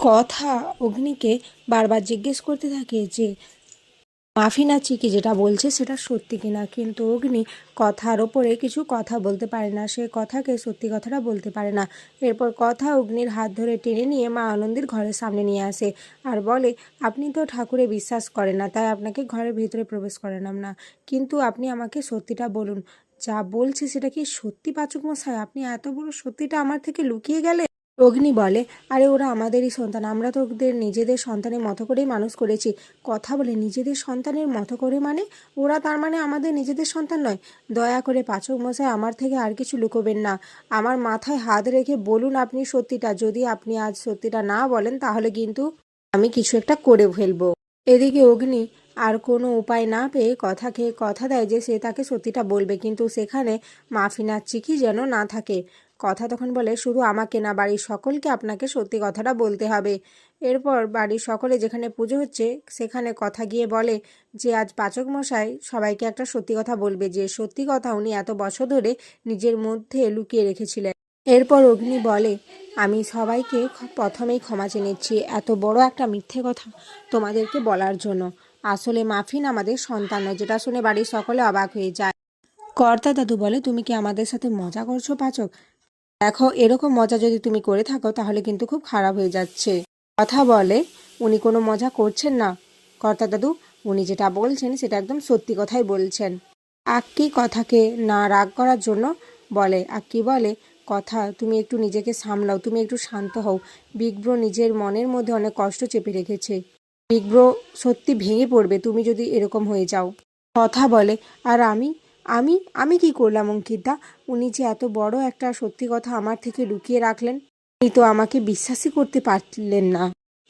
কথা অগ্নিকে বারবার জিজ্ঞেস করতে থাকে যে মাফিনা চিকি যেটা বলছে সেটা সত্যি কিনা? কিন্তু অগ্নি কথার ওপরে কিছু কথা বলতে পারে না। সে কথাকে সত্যি কথাটা বলতে পারে না। এরপর কথা অগ্নির হাত ধরে টেনে নিয়ে মা আনন্দের ঘরের সামনে নিয়ে আসে আর বলে, আপনি তো ঠাকুরে বিশ্বাস করেন না, তাই আপনাকে ঘরের ভিতরে প্রবেশ করালাম না। কিন্তু আপনি আমাকে সত্যিটা বলুন। যা বলছে সেটা কি সত্যি পাচক মশাই? আপনি এত বড় সত্যিটা আমার থেকে লুকিয়ে গেলে অগ্নি বলে, আরে ওরা আমাদেরই সন্তান, আমরা তো ওদের নিজেদের সন্তানের মতো করেই মানুষ করেছি। কথা বলে, নিজেদের সন্তানের মতো করে মানে? ওরা তার মানে আমাদের নিজেদের সন্তান নয়। দয়া করে পাচক মশাই, আমার থেকে আর কিছু লুকোবেন না। আমার মাথায় হাত রেখে বলুন আপনি সত্যিটা। যদি আপনি আজ সত্যিটা না বলেন, তাহলে কিন্তু আমি কিছু একটা করে ফেলব। এদিকে অগ্নি আর কোনো উপায় না পেয়ে কথা খেয়ে কথা দেয় যে সে তাকে সত্যিটা বলবে। কিন্তু সেখানে মাফিনার চিকি যেন না থাকে। কথা তখন বলে, শুধু আমাকে না, বাড়ির সকলকে আপনাকে সত্যি কথাটা বলতে হবে। এরপর বাড়ির সকলে যেখানে পুজো হচ্ছে, সেখানে কথা গিয়ে বলে যে, আজ পাচক মশাই সবাইকে একটা সত্যি কথা বলবে। যে সত্যি কথা উনি এত বছর ধরে নিজের মধ্যে লুকিয়ে রেখেছিলেন। এরপর অগ্নি বলে, আমি সবাইকে প্রথমেই ক্ষমা চেয়ে নিচ্ছি। এত বড় একটা মিথ্যে কথা তোমাদেরকে বলার জন্য। আসলে মাফিন আমাদের সন্তান নয়। যেটা শুনে বাড়ির সকলে অবাক হয়ে যায়। কর্তা দাদু বলে, তুমি কি আমাদের সাথে মজা করছ পাচক? দেখো, এরকম মজা যদি তুমি করে থাকো, তাহলে কিন্তু খুব খারাপ হয়ে যাচ্ছে। কথা বলে, উনি কোনো মজা করছেন না? কর্তা দাদু, উনি যেটা বলছেন, সেটা একদম সত্যি কথাই বলছেন। আক্কি কথাকে না রাগ করার জন্য বলে, আক্কি বলে, কথা, তুমি একটু নিজেকে সামলাও, তুমি একটু শান্ত হও। বিগ ব্রো নিজের মনের মধ্যে অনেক কষ্ট চেপে রেখেছে। বিগ ব্রো সত্যি ভেঙে পড়বে, তুমি যদি এরকম হয়ে যাও। কথা বলে, আর আমি? আমি? আমি কি করলাম, অঙ্কিতা? উনি যে এত বড় একটা সত্যি কথা আমার থেকে লুকিয়ে রাখলেন, উনি তো আমাকে বিশ্বাসই করতে পারলেন না।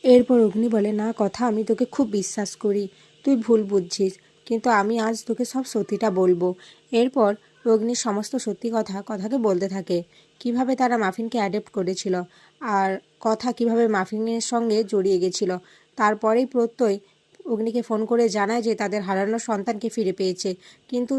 এরপর অগ্নি বলে, না, কথা, আমি তোকে খুব বিশ্বাস করি, তুই ভুল বুঝছিস, কিন্তু আমি আজ তোকে সব সত্যিটা বলব। এরপর অগ্নির সমস্ত সত্যি কথা কথাকে বলতে থাকে, কীভাবে তারা মাফিনকে অ্যাডেপ্ট করেছিল, আর কথা কীভাবে মাফিনের সঙ্গে জড়িয়ে গেছিল তারপরেই প্রত্যয় অগ্নিকে ফোন করে জানায় যে তাদের হারানো সন্তানকে ফিরে পেয়েছে। কিন্তু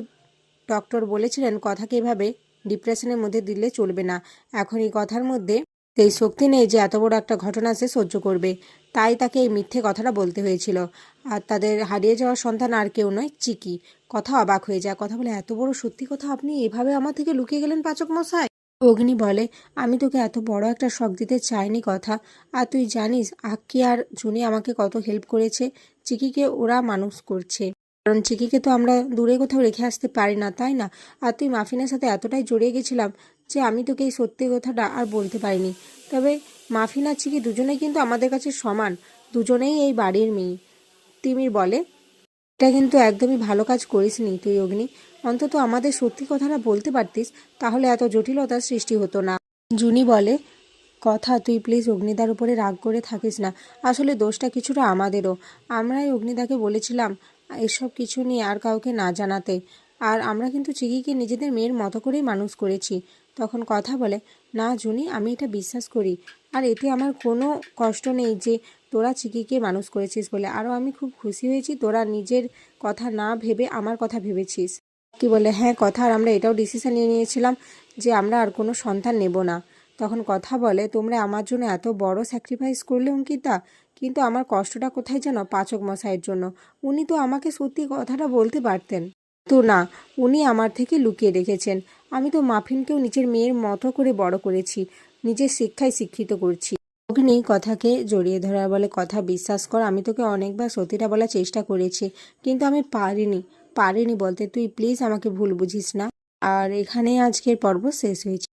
ডক্টর বলেছিলেন, কথাকে এভাবে ডিপ্রেশনের মধ্যে দিলে চলবে না। এখন এই কথার মধ্যে সেই শক্তি নেই যে এত বড় একটা ঘটনা সে সহ্য করবে। তাই তাকে এই মিথ্যে কথাটা বলতে হয়েছিল। আর তাদের হারিয়ে যাওয়া সন্তান আর কেউ নয়, চিকি। কথা অবাক হয়ে যায়। কথা বলে, এত বড় সত্যি কথা, আপনি এভাবে আমার থেকে লুকিয়ে গেলেন পাচক মশাই? অগ্নি বলে, আমি তোকে এত বড় একটা শখ দিতে চাইনি কথা। আর তুই জানিস, আক্কি আর জুনি আমাকে কত হেল্প করেছে। চিকিকে ওরা মানুষ করছে। কারণ চিকিকে তো আমরা দূরে কোথাও রেখে আসতে পারি না, তাই না? আর তুই মাফিনের সাথে এতটাই জড়িয়ে গেছিলাম যে আমি তোকে এই সত্যি কথাটা আর বলতে পারিনি। তবে মাফিন চিকি দুজনেই কিন্তু আমাদের কাছে সমান। দুজনেই এই বাড়ির মেয়ে। তিমির বলে এটা কিন্তু একদমই ভালো কাজ করিসনি তুই, অগ্নি। অন্তত আমাদের সত্যি কথাটা বলতে পারতিস, তাহলে এত জটিলতার সৃষ্টি হতো না। জুনি বলে, কথা তুই প্লিজ অগ্নিদার উপরে রাগ করে থাকিস না। আসলে দোষটা কিছুটা আমাদেরও। আমরাই অগ্নিদাকে বলেছিলাম, এসব কিছু নিয়ে আর কাউকে না জানাতে। আর আমরা কিন্তু চিকিকে নিজেদের মেয়ের মতো করেই মানুষ করেছি। তখন কথা বলে, না জুনি, আমি এটা বিশ্বাস করি। আর এতে আমার কোনো কষ্ট নেই যে তোরা চিকিকে মানুষ করেছিস বলে। আরও আমি খুব খুশি হয়েছি, তোরা নিজের কথা না ভেবে আমার কথা ভেবেছিস। কি বলে হ্যাঁ কথা, আর আমরা এটাও ডিসিশন নিয়ে নিয়েছিলাম যে আমরা আর কোনো সন্তান নেব না। তখন কথা বলে, তোমরা আমার জন্য এত বড় স্যাক্রিফাইস করলে, অঙ্কিতা, কিন্তু আমার কষ্টটা কোথায় যেন পাচক মশাইয়ের জন্য? উনি তো আমাকে সত্যি কথাটা বলতে পারতেন। তো না, উনি আমার থেকে লুকিয়ে রেখেছেন। আমি তো মাফিনকেও নিজের মেয়ের মতো করে বড় করেছি, নিজের শিক্ষায় শিক্ষিত করছি। অগ্নি কথাকে জড়িয়ে ধরা বলে কথা বিশ্বাস কর, আমি তোকে অনেকবার সতীরা বলার চেষ্টা করেছি, কিন্তু আমি পারিনি পারিনি বলতে। তুই প্লিজ আমাকে ভুল বুঝিস না। আর এখানেই আজকের পর্ব শেষ হয়েছে।